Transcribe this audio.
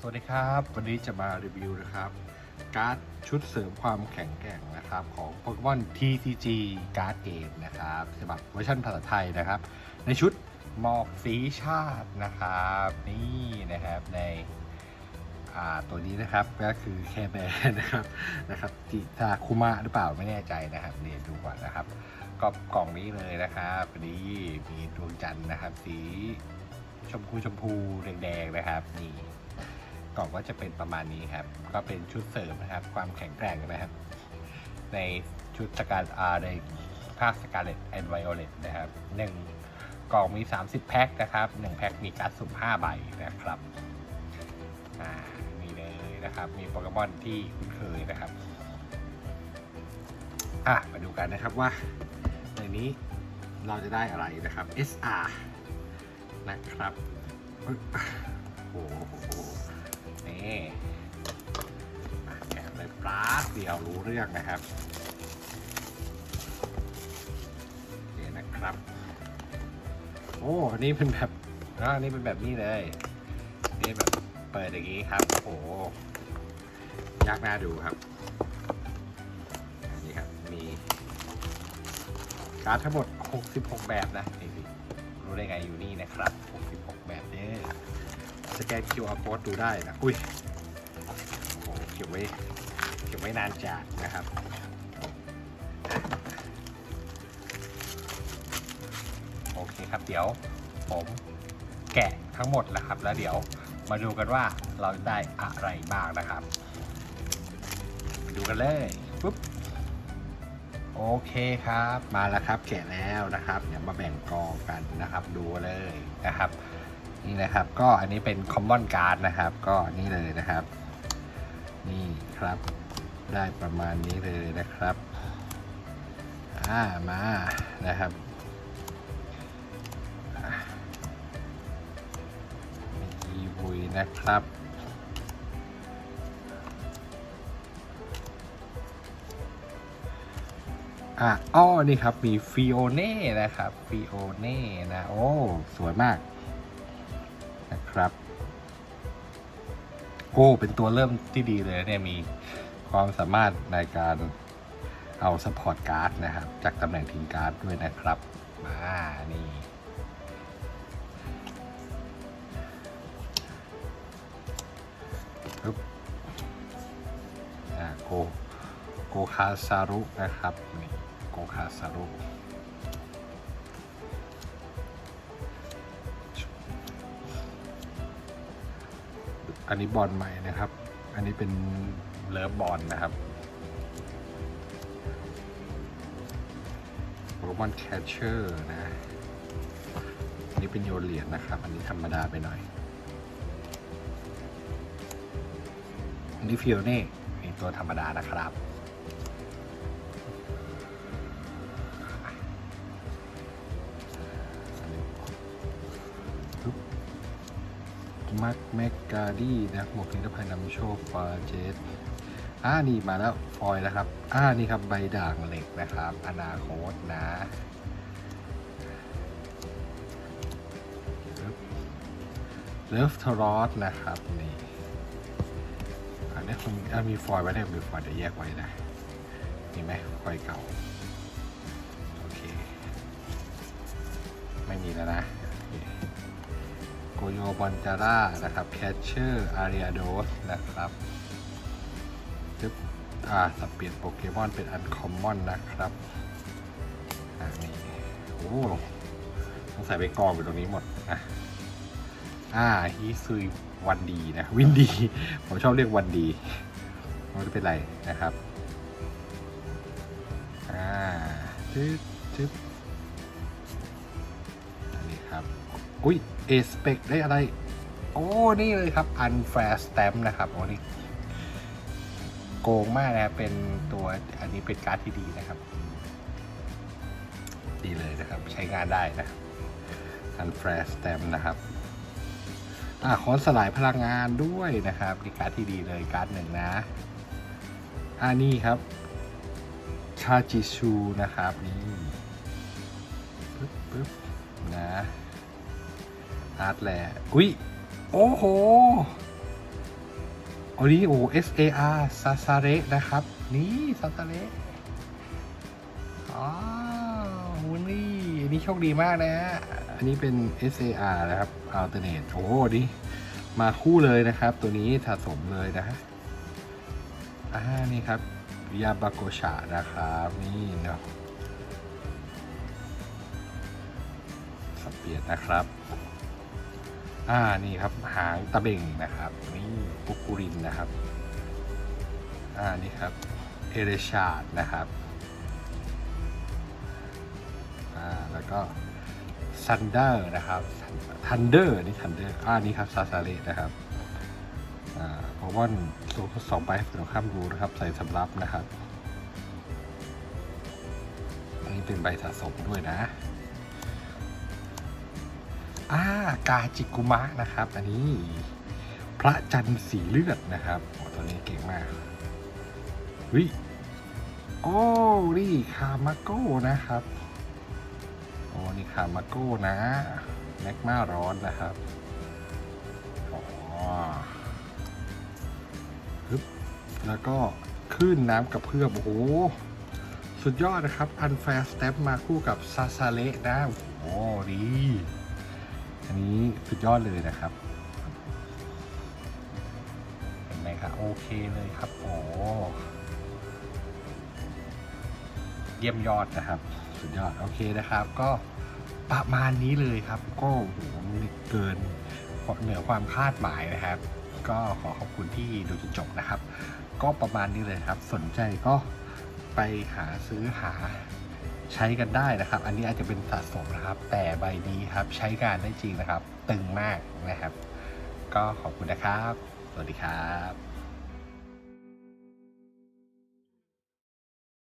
สวัสดีครับ วันนี้จะมารีวิวนะครับ การ์ดชุดเสริมความแข็งแกร่งนะครับ ของ Pokemon TCG Card Game นะครับฉบับเวอร์ชันภาษาไทยนะครับ ในชุดหมอกสีชาตินะครับนี่นะครับในตัวนี้นะครับก็คือแคร์แบร์นะครับนะครับจิตาคุมะหรือเปล่าไม่แน่ใจนะครับเรียนดูก่อนนะครับก็กล่องนี้เลยนะครับนี่มีดวงจันทร์นะครับ สีชมพูชมพูแดงๆนะครับนี่ กล่องก็จะเป็นประมาณนี้ครับ ก็เป็นชุดเสริมนะครับ ความแข็งแกร่งนะครับ ในชุดสการอาในภาคสการเลตแอนด์ไวโอเลตนะครับหนึ่งกล่องมี 30 แพ็คนะครับหนึ่งแพ็คมีการ์ดสุ่ม5ใบนะครับอ่านี่เลยนะครับ มีโปเกมอนที่คุ้นเคยนะครับอะมาดูกันนะครับว่าในนี้เราจะได้อะไรนะครับ SR นะครับโอ้โห แกะเลยปลาเดียวรู้เรื่องนะครับนี่นะครับ โอ้อันนี่เป็นแบบอ่านี่เป็นแบบนี้เลยนี่แบบเปิดอย่างนี้ครับ โอ้ยากน่าดูครับนนี้ครับ มีการ์ดทั้งหมด 66 แบบนะนี่รู้ได้ไงอยู่นี่นะครับ 66 แบบเนี่ย สแกน QR code ดูได้นะอุ้ยโอ้เก็บไว้เก็บไว้นานจัดนะครับโอเคครับเดี๋ยวผมแกะทั้งหมดแล้วครับ แล้วเดี๋ยวมาดูกันว่าเราได้อะไรบ้างนะครับไปดูกันเลยปุ๊บโอเคครับ มาแล้วครับแกะแล้วนะครับ เดี๋ยวมาแบ่งกองกันนะครับ ดูเลยนะครับ นี่นะครับ ก็อันนี้เป็น common card นะครับ ก็นี่เลยนะครับ นี่ครับ ได้ประมาณนี้เลยนะครับ อ่ามานะครับอะมีอีวุยนะครับอะอ้อนี่ครับ มีฟิโอเน่นะครับ ฟิโอเน่นะ โอ้ สวยมาก นะครับโอ้เป็นตัวเริ่มที่ดีเลยเนี่ยมีความสามารถในการเอาสปอร์ตการ์ดนะครับ จากตำแหน่งทีมการ์ดด้วยนะครับมานี่ปึ๊บอ่าโกโกคาซารุนะครับนี่โกคาซารุ อันนี้บอลใหม่นะครับ อันนี้เป็นเลิฟบอลนะครับโรบอนแคชเชอร์นะอันนี้เป็นโยนเหรียญนะครับ อันนี้ธรรมดาไปหน่อยอันนี้ฟิโอเน่เป็นตัวธรรมดานะครับ มักแมกกาดี้นะหมวกนิรภัยนำโชคฟาเจสอ่านี่มาแล้วฟอยแล้วครับอ่านี่ครับใบด่างเหล็กนะครับ อนาโคตนะเลิฟทรอสนะครับนี่อันนี้คงอะมีฟอยไว้ได้มีฟอยล์เดี๋ยวแยกไว้นะมีไหมฟอยเก่า โอเค ไม่มีแล้วนะ โกโยบอนจาร่านะครับแคชเชอร์อาริอาโดสนะครับจึ๊บอ่าสับเปลี่ยนโปเกมอนเป็นอันคอมมอนนะครับอ่านี่โอ้ต้องใส่ไปกองอยู่ตรงนี้หมดอะอ่าฮีซุยวันดีนะ วินดี ผมชอบเรียกวันดีไม่เป็นไรนะครับ อ่าจึ๊บจึ๊บ อุ้ยเอสเปกได้อะไร โอ้ นี่เลยครับ unfair stamp นะครับโอ้นี่โกงมากนะเป็นตัวอันนี้เป็นการ์ดที่ดีนะครับ ดีเลยนะครับ ใช้งานได้นะ unfair stamp นะครับอ่าคอนสลายพลังงานด้วยนะครับนี่การ์ดที่ดีเลยการ์ดหนึ่งนะอ่านี่ครับชาจิชูนะครับนี่ปึ๊บปึ๊บนะ อาร์ตแลอุ้ย โอ้โหอันนี้โอ้ SAR ซาซาเระนะครับ นี่ซาซาเระอ๋อวันนี้อันนี้โชคดีมากนะฮะอันนี้เป็น SAR นะครับ Alternate โอ้ดิมาคู่เลยนะครับ ตัวนี้สะสมเลยนะฮะอ่านี่ครับยาบาโกชานะครับ นี่เนาะสเปียดนะครับ อ่านี่ครับหางตะเบ่งนะครับนี่ปุกุรินนะครับอ่านี่ครับเอเรชาดนะครับอ่าแล้วก็ซันเดอร์นะครับทันเดอร์นี่ทันเดอร์อ่านี่ครับซาซาเรนะครับอ่าเพราะว่าตัวสองใบให้ฝั่งข้ามดูนะครับ ใส่สำรับนะครับอันนี้เป็นใบสะสมด้วยนะ อ่ากาจิกุมะนะครับ อันนี้ พระจันทร์สีเลือดนะครับโอ้ตัวนี้เก่งมากวิโอ้นี่คามาโก้นะครับโอ้นี่คามาโก้นะแมกมาร้อนนะครับอ๋อฮึบแล้วก็คลื่นน้ำกับเพื่อมโอ้โหสุดยอดนะครับ อันแฟร์สเต็ปมาคู่กับซาซาเละนะ โอ้ดี ดยอดเลยนะครับเห็นไหมครับโอเคเลยครับโอ้เยี่ยมยอดนะครับ สุดยอดโอเคนะครับ ก็ประมาณนี้เลยครับ ก็โหเกินเหนือความคาดหมายนะครับ ก็ขอขอบคุณที่ดูจนจบนะครับ ก็ประมาณนี้เลยครับ สนใจก็ไปหาซื้อหาใช้กันได้นะครับ อันนี้อาจจะเป็นสะสมนะครับ แต่ใบนี้ครับใช้งานได้จริงนะครับ ตึงมากนะครับ ก็ขอบคุณนะครับ สวัสดีครับ